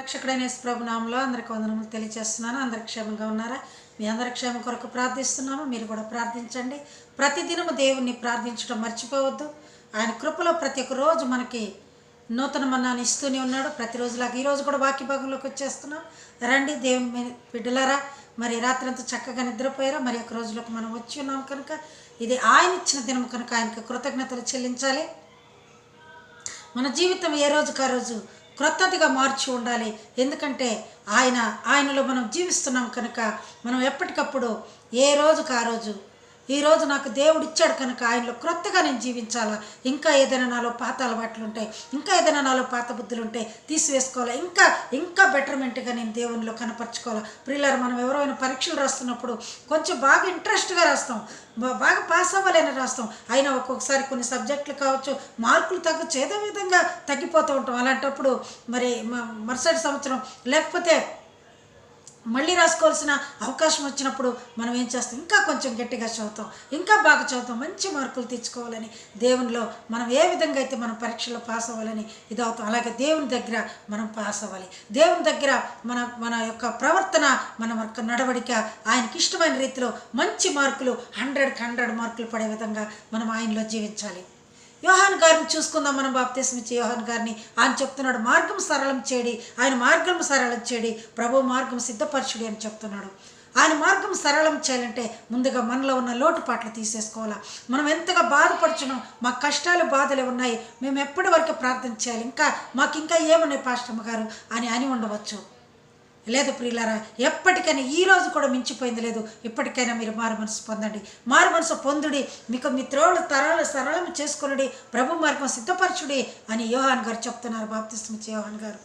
రక్షకుడైన ప్రభు నామంలో అందరికి వందనములు తెలియజేస్తున్నాను అందరికి క్షేమంగా ఉన్నారా? మీ అందరి క్షేమ కొరకు ప్రార్థిస్తున్నాము. మీరు కూడా ప్రార్థించండి. ప్రతిదినము దేవుణ్ణి ప్రార్థించడం మర్చిపోవద్దు. ఆయన కృపలో ప్రతి ఒక్క రోజు మనకి నూతన మన్నాన్ని ఇస్తూనే ఉన్నాడు. ప్రతిరోజులాగా ఈరోజు కూడా వాక్య భాగంలోకి వచ్చేస్తున్నాం. రండి దేవుని బిడ్డలారా మరి రాత్రంతా చక్కగా నిద్రపోయారా? మరి ఒక రోజులోకి మనం వచ్చి ఉన్నాం కనుక ఇది ఆయన ఇచ్చిన దినం కనుక ఆయనకు కృతజ్ఞతలు చెల్లించాలి. మన జీవితం ఏ రోజుకు ఆ రోజు క్రొత్తదిగా మార్చి ఉండాలి. ఎందుకంటే ఆయన ఆయనలో మనం జీవిస్తున్నాం కనుక మనం ఎప్పటికప్పుడు ఏ రోజుకు ఆ రోజు ఈరోజు నాకు దేవుడు ఇచ్చాడు కనుక ఆయనలో క్రొత్తగా నేను జీవించాలా? ఇంకా ఏదైనా నాలో పాత అలవాట్లు ఉంటాయి ఇంకా ఏదైనా నాలో పాత బుద్ధులు ఉంటాయి తీసివేసుకోవాలా? ఇంకా ఇంకా బెటర్మెంట్గా నేను దేవునిలో కనపరచుకోవాలా? ప్రియులారు మనం ఎవరైనా పరీక్షలు రాస్తున్నప్పుడు కొంచెం బాగా ఇంట్రెస్ట్గా రాస్తాం బాగా పాస్ అవ్వాలని రాస్తాం. అయినా ఒక్కొక్కసారి కొన్ని సబ్జెక్టులు కావచ్చు మార్కులు తగ్గ ఏదో విధంగా తగ్గిపోతూ ఉంటాం. అలాంటప్పుడు మరి మరుసటి సంవత్సరం లేకపోతే మళ్ళీ రాసుకోవాల్సిన అవకాశం వచ్చినప్పుడు మనం ఏం చేస్తాం? ఇంకా కొంచెం గట్టిగా చదువుతాం ఇంకా బాగా చదువుతాం మంచి మార్కులు తెచ్చుకోవాలని దేవునిలో మనం ఏ విధంగా అయితే మనం పరీక్షలో పాస్ అవ్వాలని ఇది అవుతాం. అలాగే దేవుని దగ్గర మనం పాస్ అవ్వాలి. దేవుని దగ్గర మన మన యొక్క ప్రవర్తన మన యొక్క నడవడిక ఆయనకి ఇష్టమైన రీతిలో మంచి మార్కులు హండ్రెడ్కి హండ్రెడ్ మార్కులు పడే విధంగా మనం ఆయనలో జీవించాలి. యోహాన్ గారిని చూసుకుందాం. మనం బాప్తీసం ఇచ్చే యోహాన్ గారిని ఆయన చెప్తున్నాడు మార్గం సరళం చేయడి ఆయన మార్గం సరళం చేడి ప్రభు మార్గం సిద్ధపరచుడి అని చెప్తున్నాడు. ఆయన మార్గం సరళం చేయాలంటే ముందుగా మనలో ఉన్న లోటుపాట్లు తీసేసుకోవాలా? మనం ఎంతగా బాధపడుచున్నాం మా కష్టాలు బాధలు ఉన్నాయి మేము ఎప్పటి వరకు ప్రార్థన చేయాలి? ఇంకా మాకు ఇంకా ఏమున్నాయి పాస్టమ్మ గారు? అని అని ఉండవచ్చు లేదు ప్రియులారా ఎప్పటికైనా ఈ రోజు కూడా మించిపోయింది లేదు. ఇప్పటికైనా మీరు మారు మనసు పొందండి. మారు మనసు పొందుడి మీకు మీ త్రోళ్ళు తరాలు సరళం చేసుకునుడి ప్రభు మార్గం సిద్ధపరచుడి అని యోహాన్ గారు చెప్తున్నారు బాప్తిస్మిచ్చి యోహాన్ గారు.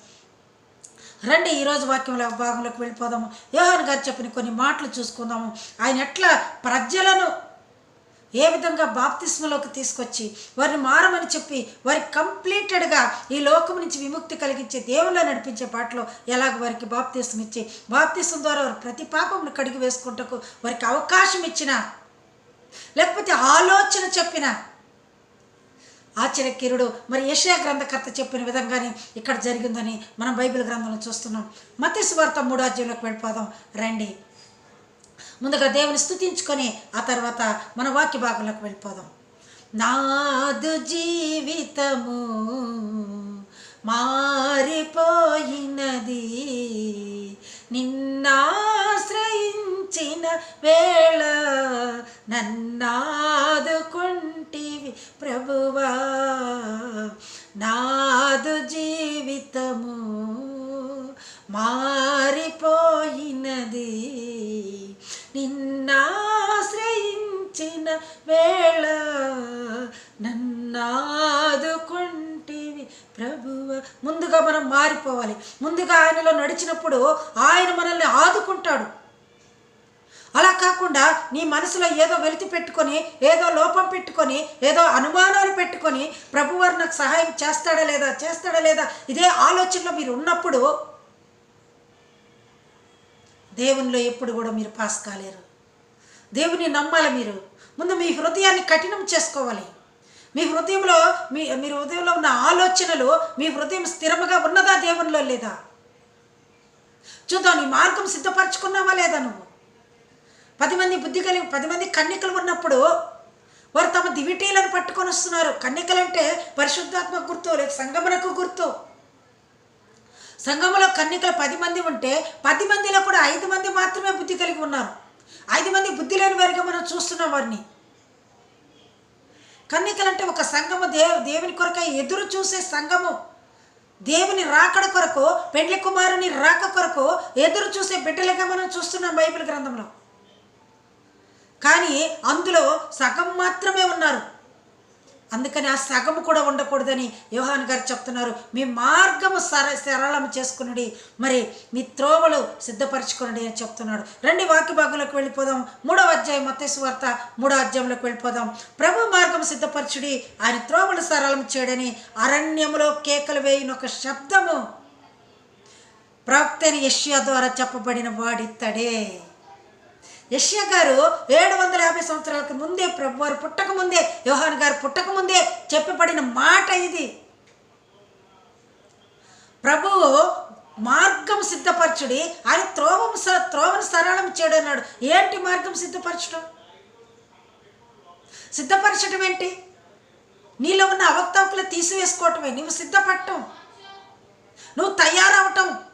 రండి ఈరోజు వాక్యంలో భాగంలోకి వెళ్ళిపోదాము. యోహాన్ గారు చెప్పిన కొన్ని మాటలు చూసుకుందాము. ఆయన ఎట్లా ప్రజలను ఏ విధంగా బాప్తిస్మలోకి తీసుకొచ్చి వారిని మారమని చెప్పి వారి కంప్లీటెడ్గా ఈ లోకం నుంచి విముక్తి కలిగించే దేవుళ్ళ నడిపించే పాటలో ఎలాగ వారికి బాప్తీసం ఇచ్చి బాప్తీసం ద్వారా వారి ప్రతి పాపమును కడిగి వేసుకుంటకు వారికి అవకాశం ఇచ్చిన లేకపోతే ఆలోచన చెప్పిన ఆశ్చర్యకీరుడు మరి యషయా గ్రంథకర్త చెప్పిన విధంగానే ఇక్కడ జరిగిందని మనం బైబిల్ గ్రంథంలో చూస్తున్నాం. మత్తి మూడు మూడో అధ్యాయంలోకి వెళ్ళిపోదాం. రండి. ముందుగా దేవుని స్థుతించుకొని ఆ తర్వాత మన వాక్య భాగంలోకి వెళ్ళిపోదాం. నాదు జీవితము మారిపోయినది. నిన్నాశ్రయించిన వేళ నన్నాదుకుంటివి ప్రభువా. నా నిన్నాశ్రయించిన వేళ నన్నాదుకుంటివి ప్రభువ. ముందుగా మనం మారిపోవాలి. ముందుగా ఆయనలో నడిచినప్పుడు ఆయన మనల్ని ఆదుకుంటాడు. అలా కాకుండా నీ మనసులో ఏదో వెలితి పెట్టుకొని ఏదో లోపం పెట్టుకొని ఏదో అనుమానాలు పెట్టుకొని ప్రభువారు నాకు సహాయం చేస్తాడా లేదా చేస్తాడా లేదా ఇదే ఆలోచనలో మీరు ఉన్నప్పుడు దేవునిలో ఎప్పుడు కూడా మీరు పాస్ కాలేరు. దేవుని నమ్మాలి మీరు. ముందు మీ హృదయాన్ని కఠినం చేసుకోవాలి. మీ హృదయంలో మీ మీ హృదయంలో ఉన్న ఆలోచనలు మీ హృదయం స్థిరముగా ఉన్నదా దేవునిలో లేదా? చూద్దాం నీ మార్గం సిద్ధపరచుకున్నావా లేదా నువ్వు? పది మంది బుద్ధి కలిగి పది మంది కన్నికలు ఉన్నప్పుడు వారు తమ దివిటీలను పట్టుకొని వస్తున్నారు. కన్నికలంటే పరిశుద్ధాత్మ గుర్తు లేక సంగమనకు గుర్తు. సంఘంలో కన్నికలు పది మంది ఉంటే పది మందిలో కూడా ఐదు మంది మాత్రమే బుద్ధి కలిగి ఉన్నారు. ఐదు మంది బుద్ధి లేని వారిగా మనం చూస్తున్నాం వారిని. కన్నికలంటే ఒక సంఘము దేవ దేవుని కొరకై ఎదురు చూసే సంఘము. దేవుని రాకడ కొరకు పెండ్లి కుమారుని రాక కొరకు ఎదురు చూసే బిడ్డలుగా మనం చూస్తున్నాం బైబిల్ గ్రంథంలో. కానీ అందులో సగం మాత్రమే ఉన్నారు. అందుకని ఆ సగము కూడా ఉండకూడదని యోహాన్ గారు చెప్తున్నారు. మీ మార్గము సర సరళం చేసుకునడి. మరి మీ త్రోవలు సిద్ధపరచుకునడి అని చెప్తున్నాడు. రండి వాక్య భాగంలోకి వెళ్ళిపోదాం. మూడవ అధ్యాయం మత్తేసు వార్త మూడో అధ్యాయంలోకి వెళ్ళిపోదాం. ప్రభు మార్గం సిద్ధపరచుడి. ఆయన త్రోవలు సరళం చేయడని అరణ్యములో కేకలు వేయిన ఒక శబ్దము. ప్రవక్త యష్యా ద్వారా చెప్పబడిన వాడిత్తడే. యష్య గారు ఏడు వందల యాభై సంవత్సరాలకు ముందే ప్రభు వారు పుట్టక ముందే యోహాన్ గారు పుట్టక ముందే చెప్పబడిన మాట ఇది. ప్రభువు మార్గం సిద్ధపరచుడి ఆయన త్రోవం స త్రోవను సరళం చేయడు అన్నాడు. ఏంటి మార్గం సిద్ధపరచడం సిద్ధపరచడం ఏంటి? నీలో ఉన్న అవక్తవకులు తీసివేసుకోవటమే. నువ్వు సిద్ధపడటం. నువ్వు తయారవటం.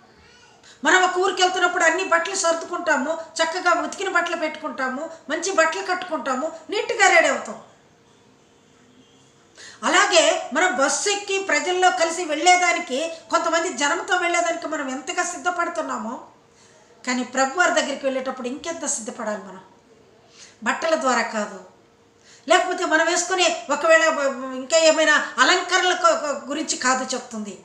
మనం ఒక ఊరికి వెళ్తున్నప్పుడు అన్ని బట్టలు సర్దుకుంటాము చక్కగా ఉతికిన బట్టలు పెట్టుకుంటాము మంచి బట్టలు కట్టుకుంటాము నీట్గా రెడీ అవుతాం. అలాగే మనం బస్సు ఎక్కి ప్రజల్లో కలిసి వెళ్ళేదానికి కొంతమంది జనంతో వెళ్ళేదానికి మనం ఎంతగా సిద్ధపడుతున్నామో కానీ ప్రభు వారి దగ్గరికి వెళ్ళేటప్పుడు ఇంకెంత సిద్ధపడాలి మనం? బట్టల ద్వారా కాదు. లేకపోతే మనం వేసుకునే ఒకవేళ ఇంకా ఏమైనా అలంకరణల గురించి కాదు చెప్తుంది.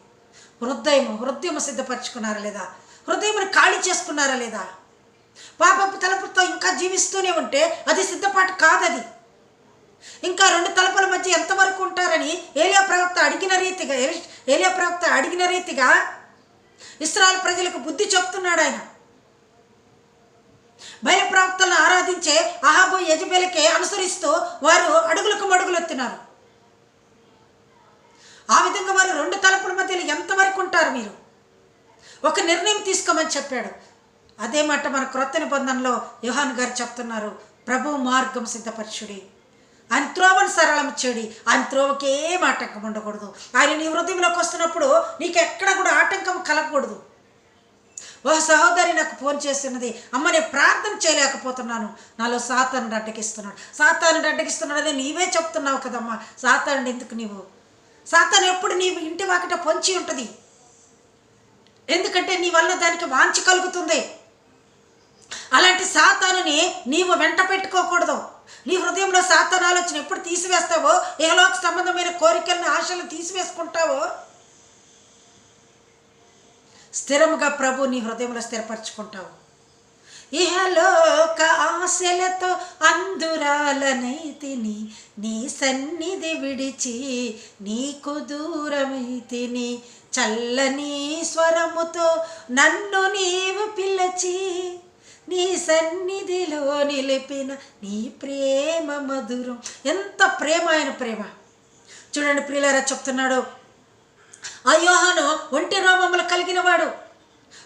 హృదయం హృదయం సిద్ధపరచుకున్నారా లేదా? హృదయం ఖాళీ చేసుకున్నారా లేదా? పాపపు తలపుతో ఇంకా జీవిస్తూనే ఉంటే అది సిద్ధపాటు కాదది. ఇంకా రెండు తలపుల మధ్య ఎంతవరకు ఉంటారని ఏలియా ప్రవక్త అడిగిన రీతిగా ఏలియా ప్రవక్త అడిగిన రీతిగా ఇస్రాయల్ ప్రజలకు బుద్ధి చెప్తున్నాడు ఆయన. బయలు ప్రవక్తలను ఆరాధించే అహాబు యజబేలకే అనుసరిస్తూ వారు అడుగులకు మడుగులెత్తున్నారు ఆ విధంగా వారు రెండు తలుపుల మధ్యలో ఎంతవరకు ఉంటారు మీరు? ఒక నిర్ణయం తీసుకోమని చెప్పాడు. అదే మాట మన క్రొత్త నిబంధనలో యోహాన్ గారు చెప్తున్నారు. ప్రభు మార్గం సిద్ధపరచుడి. ఆయన త్రోవను సరళం చెడి. ఆయన త్రోవకి ఏం ఆటంకం ఉండకూడదు. ఆయన నీ హృదయంలోకి వస్తున్నప్పుడు నీకు ఎక్కడ కూడా ఆటంకం కలగకూడదు. ఓ సహోదరి నాకు ఫోన్ చేస్తున్నది. అమ్మ నేను ప్రార్థన చేయలేకపోతున్నాను. నాలో సాతాను అడ్డకిస్తున్నాడు సాతాను అడ్డగిస్తున్నాడు నీవే చెప్తున్నావు కదమ్మా. సాతాను ఎందుకు నీవు? సాతాను ఎప్పుడు నీవు ఇంటి వాకిట పొంచి ఉంటుంది. ఎందుకంటే నీ వల్ల దానికి వాంచి కలుగుతుంది. అలాంటి సాతానుని నీవు వెంట పెట్టుకోకూడదు. నీ హృదయంలో సాతాను ఆలోచన ఎప్పుడు తీసివేస్తావో? ఏలోక సంబంధమైన కోరికలను ఆశలు తీసివేసుకుంటావో? స్థిరముగా ప్రభు నీ హృదయంలో స్థిరపరచుకుంటావు. ఇహలోక ఆశలతో అందురాలనైతిని నీ సన్నిధి విడిచి నీకు దూరమైతిని చల్లని స్వరముతో నన్ను నీవు పిలచి నీ సన్నిధిలో నిలిపిన నీ ప్రేమ మధురం. ఎంత ప్రేమ ఆయన ప్రేమ. చూడండి ప్రియులరా చెప్తున్నాడు. ఆ యోహాను ఒంటి రోమములు కలిగిన వాడు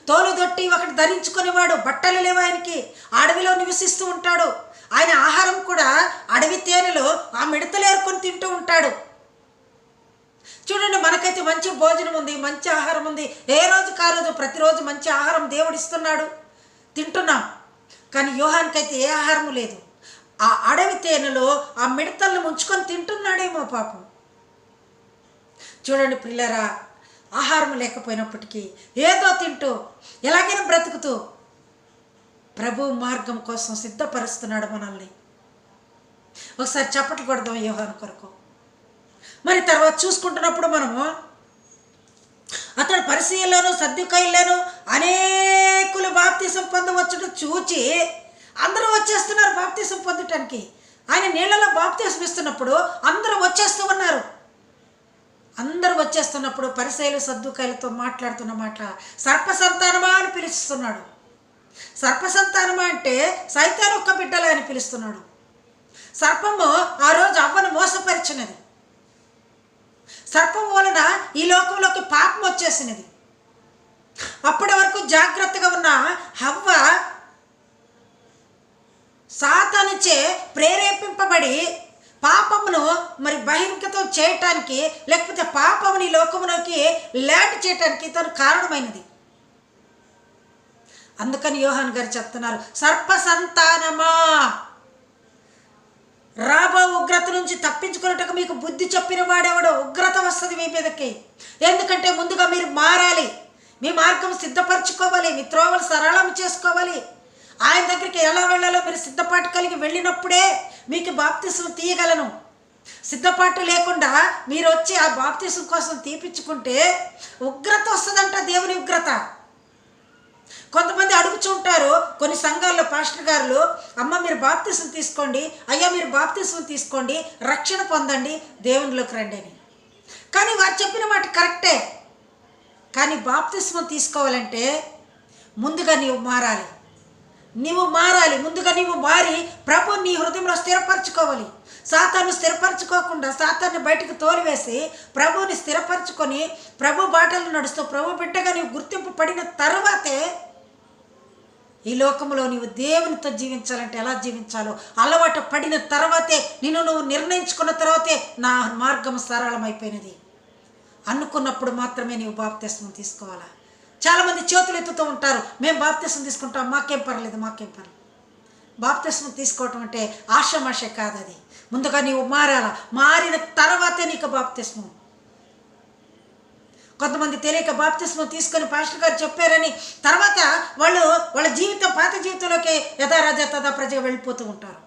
తోలు దొట్టి ఒకటి ధరించుకునేవాడు. బట్టలు లేవు ఆయనకి. అడవిలో నివసిస్తూ ఉంటాడు. ఆయన ఆహారం కూడా అడవి తేనెలో ఆ మిడతలు ఏరుకొని తింటూ ఉంటాడు. చూడండి మనకైతే మంచి భోజనం ఉంది మంచి ఆహారం ఉంది. ఏ రోజుకి ఆ రోజు ప్రతిరోజు మంచి ఆహారం దేవుడిస్తున్నాడు తింటున్నాం. కానీ యోహానికైతే ఏ ఆహారము లేదు. ఆ అడవి తేనెలో ఆ మిడతలను ముంచుకొని తింటున్నాడేమో పాపం. చూడండి పిల్లరా ఆహారం లేకపోయినప్పటికీ ఏదో తింటూ ఎలాగైనా బ్రతుకుతూ ప్రభు మార్గం కోసం సిద్ధపరుస్తున్నాడు మనల్ని. ఒకసారి చప్పట్లు కొడదాం యోహాను కొరకు. మరి తర్వాత చూసుకుంటున్నప్పుడు మనము అతడు పరిశీలను సర్దుకాయలను అనేకులు బాప్తీసం పొందవచ్చుట చూచి అందరూ వచ్చేస్తున్నారు బాప్తీసం పొందటానికి. ఆయన నీళ్ళలో బాప్తీసం ఇస్తున్నప్పుడు అందరూ వచ్చేస్తూ ఉన్నారు. అందరూ వచ్చేస్తున్నప్పుడు పరిశైలు సర్దుకాయలతో మాట్లాడుతున్న మాట సర్పసంతానమా అని పిలుస్తున్నాడు. సర్పసంతానమా అంటే సైతాన్ ఒక్క బిడ్డలే అని పిలుస్తున్నాడు. సర్పము ఆ రోజు అవ్వను మోసపరిచినది. సర్పం వలన ఈ లోకంలోకి పాపం వచ్చేసినది. అప్పటి వరకు జాగ్రత్తగా ఉన్న హవ్వ సాతానుచే ప్రేరేపింపబడి పాపమును మరి బహిర్గతం చేయటానికి లేకపోతే పాపముని ఈ లోకములోకి లేట్ చేయటానికి తను కారణమైనది. అందుకని యోహాన్ గారు చెప్తున్నారు సర్ప సంతానమా? నుంచి తప్పించుకున్నట్టుకు మీకు బుద్ధి చెప్పిన వాడెవడో ఉగ్రత వస్తుంది మీ మీదకి. ఎందుకంటే ముందుగా మీరు మారాలి. మీ మార్గం సిద్ధపరచుకోవాలి. మీ త్రోవలు సరళం చేసుకోవాలి. ఆయన దగ్గరికి ఎలా వెళ్ళాలో మీరు సిద్ధపాటు కలిగి వెళ్ళినప్పుడే మీకు బాప్తిసం తీయగలను. సిద్ధపాటు లేకుండా మీరు వచ్చి ఆ బాప్తిసం కోసం తీపించుకుంటే ఉగ్రత వస్తుందంట దేవుని ఉగ్రత. కొంతమంది అడుగుచుంటారు కొన్ని సంఘాల్లో పాస్టర్ గారులు అమ్మ మీరు బాప్తిసం తీసుకోండి అయ్యా మీరు బాప్తిసం తీసుకోండి రక్షణ పొందండి దేవునిలోకి రండి అని. కానీ వారు చెప్పిన మాట కరెక్టే. కానీ బాప్తిస్మం తీసుకోవాలంటే ముందుగా నీవు మారాలి. నీవు మారాలి ముందుగా నీవు మారి ప్రభు నీ హృదయంలో స్థిరపరచుకోవాలి. సాతాను స్థిరపరచుకోకుండా సాతాన్ని బయటకు తోలివేసి ప్రభుని స్థిరపరచుకొని ప్రభు బాటలు నడుస్తూ ప్రభు బిడ్డగా నీవు గుర్తింపు పడిన తర్వాతే ఈ లోకంలో నీవు దేవునితో జీవించాలంటే ఎలా జీవించాలో? అలవాటు పడిన తర్వాతే నిన్ను నువ్వు నిర్ణయించుకున్న తర్వాతే నా మార్గం సరళమైపోయినది. అనుకున్నప్పుడు మాత్రమే నీవు బాప్తిస్మం తీసుకోవాలా? చాలామంది చేతులు ఎత్తుతూ ఉంటారు మేము బాప్తిస్మం తీసుకుంటాం మాకేం పర్లేదు మాకేం పర్లేదు. బాప్తిస్మం తీసుకోవటం అంటే ఆశమాష కాదు అది ముందుగా నీవు మారాలా? మారిన తర్వాతే నీకు బాప్తిస్మం. కొంతమంది తెలియక బాప్తిస్మం తీసుకొని పాస్టర్ గారు చెప్పారని తర్వాత వాళ్ళు వాళ్ళ జీవితం పాత జీవితంలోకి యథారాజ తదా ప్రజగా వెళ్ళిపోతూ ఉంటారు.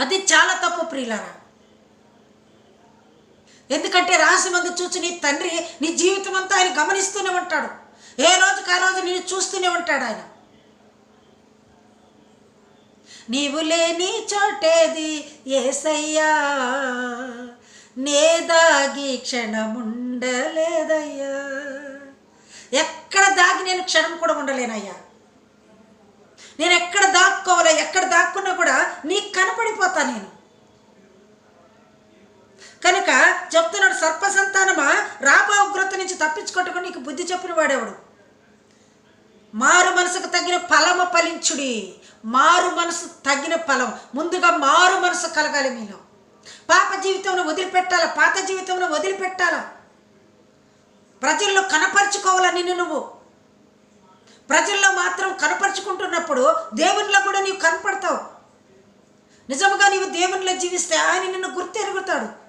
అది చాలా తప్పు ప్రియులారా. ఎందుకంటే రహస్యమందు చూచి నీ తండ్రి నీ జీవితం అంతా ఆయన గమనిస్తూనే ఉంటాడు. ఏ రోజుకి ఆ రోజు నేను చూస్తూనే ఉంటాడు ఆయన. నీవు లేని చోటేది ఏసయ్యా నేదాగి క్షణముండ ఉండలేదయ్యా. ఎక్కడ దాగి నేను క్షణం కూడా ఉండలేనయ్యా. నేను ఎక్కడ దాక్కోవాలా ఎక్కడ దాక్కున్నా కూడా నీకు కనపడిపోతా నేను. కనుక చెప్తున్నాడు సర్పసంతానమా? రాబా ఉగ్రత నుంచి తప్పించుకొట్టుకుని నీకు బుద్ధి చెప్పిన వాడేవాడు? మారు మనసుకు తగిన ఫలము ఫలించుడి. మారు మనసు తగిన ఫలం. ముందుగా మారు మనసు కలగాలి మీలో. పాప జీవితంలో వదిలిపెట్టాల? పాత జీవితంలో వదిలిపెట్టాలా? ప్రజల్లో కనపరుచుకోవాల నిన్ను నువ్వు? ప్రజల్లో మాత్రం కనపరుచుకుంటున్నప్పుడు దేవునిలో కూడా నీవు కనపడతావు. నిజముగా నీవు దేవునిలో జీవిస్తే ఆయన నిన్ను గుర్తెరుగుతాడు.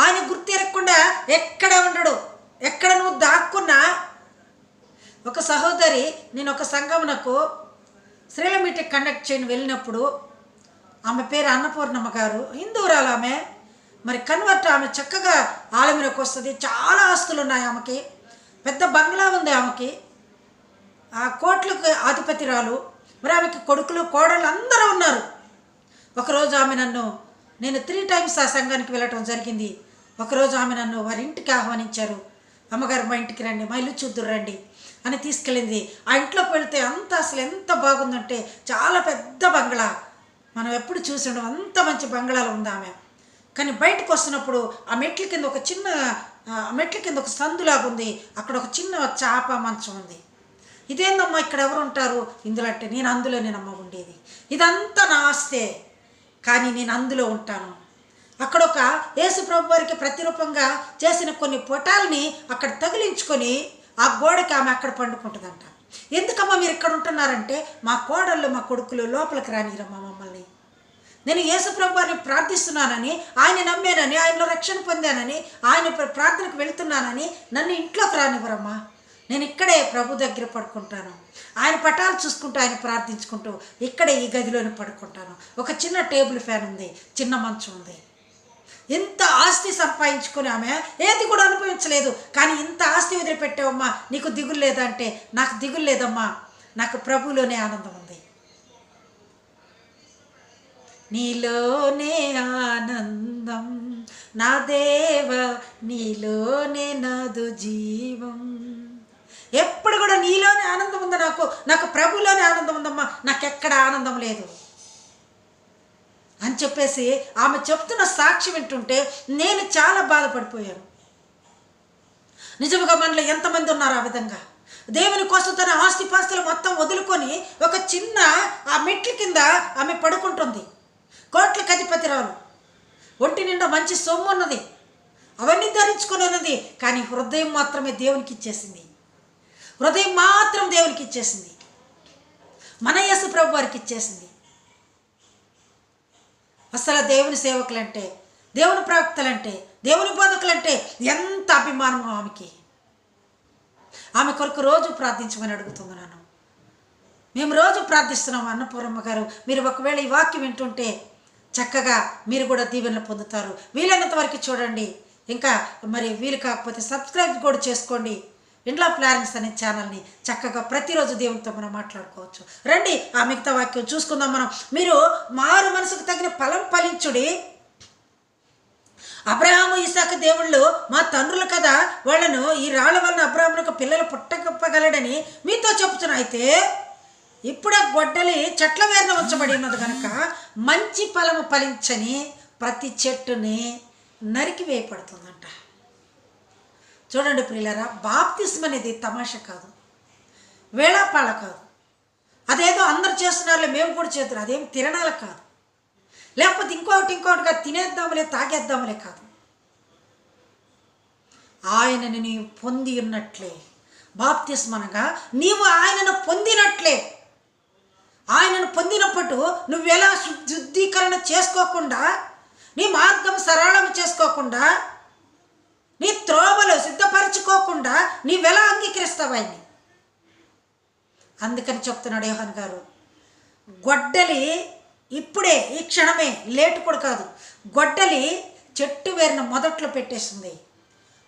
ఆయన గుర్తెరగకుండా ఎక్కడ ఉండడు. ఎక్కడ నువ్వు దాక్కున్నా ఒక సహోదరి నేను ఒక సంఘమునకు స్త్రీల మీటింగ్ కండక్ట్ చేయని వెళ్ళినప్పుడు ఆమె పేరు అన్నపూర్ణమ్మ గారు. హిందూరాలు ఆమె. మరి కన్వర్ట్ ఆమె చక్కగా ఆలమిరకు వస్తుంది. చాలా ఆస్తులు ఉన్నాయి ఆమెకి. పెద్ద బంగ్లా ఉంది ఆమెకి. ఆ కోట్లకు ఆధిపతిరాలు మరి ఆమెకి కొడుకులు కోడళ్ళు అందరూ ఉన్నారు. ఒకరోజు ఆమె నన్ను నేను త్రీ టైమ్స్ ఆ సంఘానికి వెళ్ళటం జరిగింది. ఒకరోజు ఆమె నన్ను వారి ఇంటికి ఆహ్వానించారు. అమ్మగారు మా ఇంటికి రండి మా ఇల్లు చూద్దురు రండి అని తీసుకెళ్ళింది. ఆ ఇంట్లోకి వెళితే అంత అసలు ఎంత బాగుందంటే చాలా పెద్ద బంగ్లా. మనం ఎప్పుడు చూసి అంత మంచి బంగ్లాలు ఉంది ఆమె. కానీ బయటకు వస్తున్నప్పుడు ఆ మెట్ల కింద ఒక చిన్న ఆ మెట్ల కింద ఒక సందులాగా ఉంది. అక్కడ ఒక చిన్న చాప మంచం ఉంది. ఇదేందమ్మా ఇక్కడ ఎవరు ఉంటారు? ఇందులో అంటే నేను అందులో నేను అమ్మ ఉండేది. ఇదంతా నా ఆస్తే కానీ నేను అందులో ఉంటాను. అక్కడ ఒక యేసు ప్రభు వారికి ప్రతిరూపంగా చేసిన కొన్ని పొటాల్ని అక్కడ తగిలించుకొని ఆ గోడకి ఆమె అక్కడ పండుకుంటుందంట. ఎందుకమ్మా మీరు ఇక్కడ ఉంటున్నారంటే మా కోడళ్ళు మా కొడుకులు లోపలికి రానిరమ్మా నేను యేసుప్రభు వారిని ప్రార్థిస్తున్నానని ఆయన నమ్మానని ఆయనలో రక్షణ పొందానని ఆయన ప్రార్థనకు వెళ్తున్నానని నన్ను ఇంట్లోకి రానివ్వరమ్మా. నేను ఇక్కడే ప్రభు దగ్గర పడుకుంటాను. ఆయన పటాలు చూసుకుంటూ ఆయన ప్రార్థించుకుంటూ ఇక్కడే ఈ గదిలోనే పడుకుంటాను. ఒక చిన్న టేబుల్ ఫ్యాన్ ఉంది చిన్న మంచం ఉంది. ఇంత ఆస్తి సంపాదించుకుని ఆమె ఏది కూడా అనుభవించలేదు. కానీ ఇంత ఆస్తి వదిలిపెట్టావమ్మా నీకు దిగులు లేదంటే నాకు దిగులు లేదమ్మా. నాకు ప్రభులోనే ఆనందం ఉంది. నీలోనే ఆనందం. నా దేవ నీలోనే నాదు జీవం. ఎప్పుడు కూడా నీలోనే ఆనందం ఉంది నాకు? నాకు ప్రభులోనే ఆనందం ఉందమ్మా. నాకెక్కడ ఆనందం లేదు. అని చెప్పేసి ఆమె చెప్తున్న సాక్షి వింటుంటే నేను చాలా బాధపడిపోయాను. నిజముగా మనలో ఎంతమంది ఉన్నారు ఆ విధంగా? దేవుని కోసం తన ఆస్తిపాస్తులు మొత్తం వదులుకొని ఒక చిన్న ఆ మెట్ల కింద ఆమె పడుకుంటుంది. కోట్లకి అధిపతిరాలు. ఒంటి నిండా మంచి సొమ్ము ఉన్నది అవన్నీ ధరించుకొని ఉన్నది. కానీ హృదయం మాత్రమే దేవునికి ఇచ్చేసింది. హృదయం మాత్రం దేవునికి ఇచ్చేసింది. మన యేసు ప్రభు వారికి ఇచ్చేసింది. అసలు దేవుని సేవకులంటే దేవుని ప్రవక్తలంటే దేవుని బోధకులంటే ఎంత అభిమానమో ఆమెకి. ఆమె కొరకు రోజు ప్రార్థించమని అడుగుతుంది నన్ను మేము రోజు ప్రార్థిస్తున్నాం అన్నపూర్ణమ్మ గారు. మీరు ఒకవేళ ఈ వాక్యం వింటుంటే చక్కగా మీరు కూడా దీవెనలు పొందుతారు. వీలైనంత వరకు చూడండి. ఇంకా మరి వీలు కాకపోతే సబ్స్క్రైబ్ కూడా చేసుకోండి. ఇంట్లో ప్లానింగ్స్ అనే ఛానల్ని చక్కగా ప్రతిరోజు దేవునితో మనం మాట్లాడుకోవచ్చు. రండి ఆ మిగతా వాక్యం చూసుకుందాం మనం. మీరు మారు మనసుకు తగిన ఫలం ఫలించుడి. అబ్రహాము ఇసాక దేవుళ్ళు మా తండ్రులు కదా. వాళ్ళను ఈ రాళ్ళ వలన అబ్రహామునకు పిల్లలు పుట్టగలడని మీతో చెప్తున్నా అయితే ఇప్పుడే గొడ్డలి చెట్ల వేరున ఉంచబడి ఉన్నది కనుక మంచి ఫలము ఫలించని ప్రతి చెట్టుని నరికి వేయబడుతుందంట. చూడండి ప్రియులరా బాప్తిస్మ అనేది తమాషా కాదు వేళాపాళ కాదు. అదేదో అందరు చేస్తున్నారులే మేము కూడా చేతున్నారు అదేం తిరణాల కాదు. లేకపోతే ఇంకొకటి ఇంకొకటిగా తినేద్దాములే తాగేద్దాములే కాదు. ఆయనని నీవు పొంది ఉన్నట్లే బాప్తిస్మనగా నీవు ఆయనను పొందినట్లే. ఆయనను పొందినప్పుడు నువ్వెలా శుద్ధీకరణ చేసుకోకుండా నీ మార్గం సరళం చేసుకోకుండా నీ త్రోవలు సిద్ధపరచుకోకుండా నీవెలా అంగీకరిస్తావు ఆయన్ని అందుకని చెప్తున్నాడు యోహన్ గారు గొడ్డలి ఇప్పుడే ఈ క్షణమే లేటు కూడా కాదు గొడ్డలి చెట్టు వేరిన మొదట్లో పెట్టేసింది.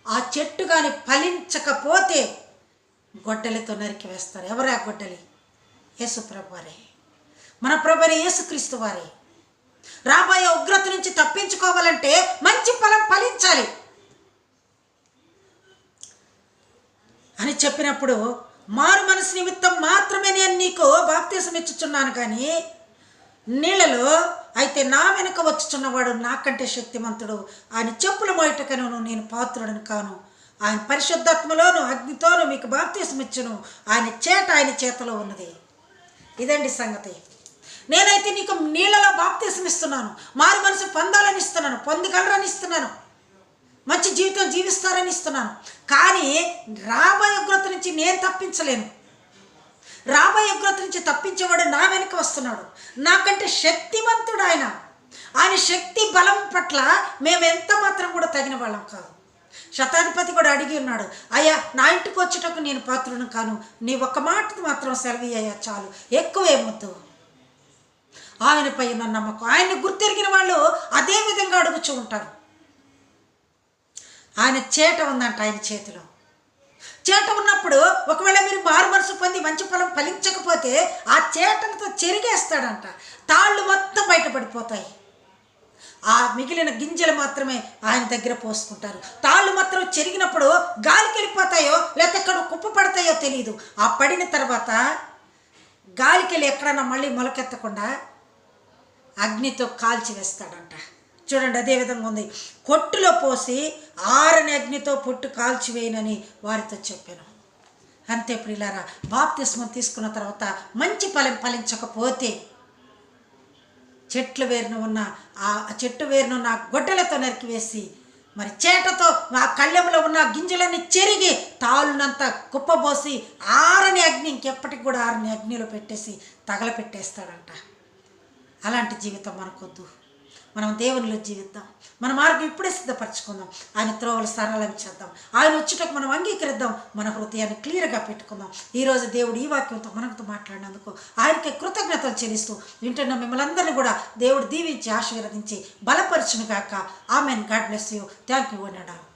ఆ చెట్టు కానీ ఫలించకపోతే గొడ్డలితో నరికి వేస్తారు. ఎవరా గొడ్డలి? యేసుప్రభు వారే మన ప్రభుని యేసుక్రీస్తు వారి. రాబోయే ఉగ్రత నుంచి తప్పించుకోవాలంటే మంచి ఫలం ఫలించాలి. అని చెప్పినప్పుడు మారు మనసు నిమిత్తం మాత్రమే నేను నీకు బాప్తీసం ఇచ్చుచున్నాను కానీ నీళ్ళలో అయితే నా వెనుక వచ్చుచున్నవాడు నాకంటే శక్తిమంతుడు. ఆయన చెప్పులు మోయటకను నేను పాత్రుడని కాను. ఆయన పరిశుద్ధాత్మలోను అగ్నితోనూ మీకు బాప్తీసం ఇచ్చును. ఆయన చేట ఆయన చేతిలో ఉన్నది. ఇదండి సంగతి. నేనైతే నీకు నీళ్ళలో బాప్తీసం ఇస్తున్నాను. మారు మనసు పొందాలని ఇస్తున్నాను. పొందగలరని ఇస్తున్నాను. మంచి జీవితం జీవిస్తారని ఇస్తున్నాను. కానీ రాబోయే ఉగ్రత నుంచి నేను తప్పించలేను. రాబోయే ఉగ్రత నుంచి తప్పించేవాడు నా వెనుక వస్తున్నాడు. నాకంటే శక్తివంతుడు ఆయన. ఆయన శక్తి బలం పట్ల మేము ఎంత మాత్రం కూడా తగిన వాళ్ళం కాదు. శతాధిపతి కూడా అడిగి ఉన్నాడు అయ్యా నా ఇంటికి వచ్చేటప్పుడు నేను పాత్రను కాను. నీ ఒక్క మాట మాత్రం సెలవు అయ్యా చాలు. ఎక్కువేమొద్దు ఆయనపై ఉన్న నమ్మకం. ఆయన్ని గుర్తెరిగిన వాళ్ళు అదే విధంగా అడుగుచూ ఉంటారు. ఆయన చేట ఉందంట ఆయన చేతిలో. చేట ఉన్నప్పుడు ఒకవేళ మీరు మారు మనసు పొంది మంచి ఫలం ఫలించకపోతే ఆ చేటలతో చెరిగేస్తాడంట. తాళ్ళు మొత్తం బయటపడిపోతాయి. ఆ మిగిలిన గింజలు మాత్రమే ఆయన దగ్గర పోసుకుంటారు. తాళ్ళు మాత్రం చెరిగినప్పుడు గాలికి వెళ్ళిపోతాయో లేకపోతే ఎక్కడ కుప్ప పడతాయో తెలియదు ఆ పడిన తర్వాత గాలికి వెళ్ళి ఎక్కడన్నా మళ్ళీ మొలకెత్తకుండా అగ్నితో కాల్చి వేస్తాడంట. చూడండి అదే విధంగా ఉంది. కొట్టులో పోసి ఆరని అగ్నితో పొట్టు కాల్చివేయనని వారితో చెప్పాను. అంతే ప్రియులారా బాప్తిస్మం తీసుకున్న తర్వాత మంచి ఫలం ఫలించకపోతే చెట్లు వేరున ఉన్న ఆ చెట్టు వేరును ఉన్న గొడ్డలతో నరికివేసి మరి చేటతో ఆ కళ్ళెంలో ఉన్న గింజలన్నీ చెరిగి తాళ్ళునంత కుప్పబోసి ఆరని అగ్ని ఇంకెప్పటికి కూడా ఆరని అగ్నిలో పెట్టేసి తగలపెట్టేస్తాడంట. అలాంటి జీవితం మనకొద్దు. మనం దేవునిలో జీవిద్దాం. మన మార్గం ఇప్పుడే సిద్ధపరచుకుందాం. ఆయన త్రోవలు సరళం చేద్దాం. ఆయన వచ్చేటకు మనం అంగీకరిద్దాం. మన హృదయాన్ని క్లియర్గా పెట్టుకుందాం. ఈరోజు దేవుడు ఈ వాక్యంతో మనతో మాట్లాడినందుకు ఆయనకి కృతజ్ఞతలు చెల్లిస్తూ వింటున్న మిమ్మల్ని అందరినీ కూడా దేవుడు దీవించి ఆశీర్వదించి బలపరచును గాక amen. God bless you. Thank you అన్నాడు?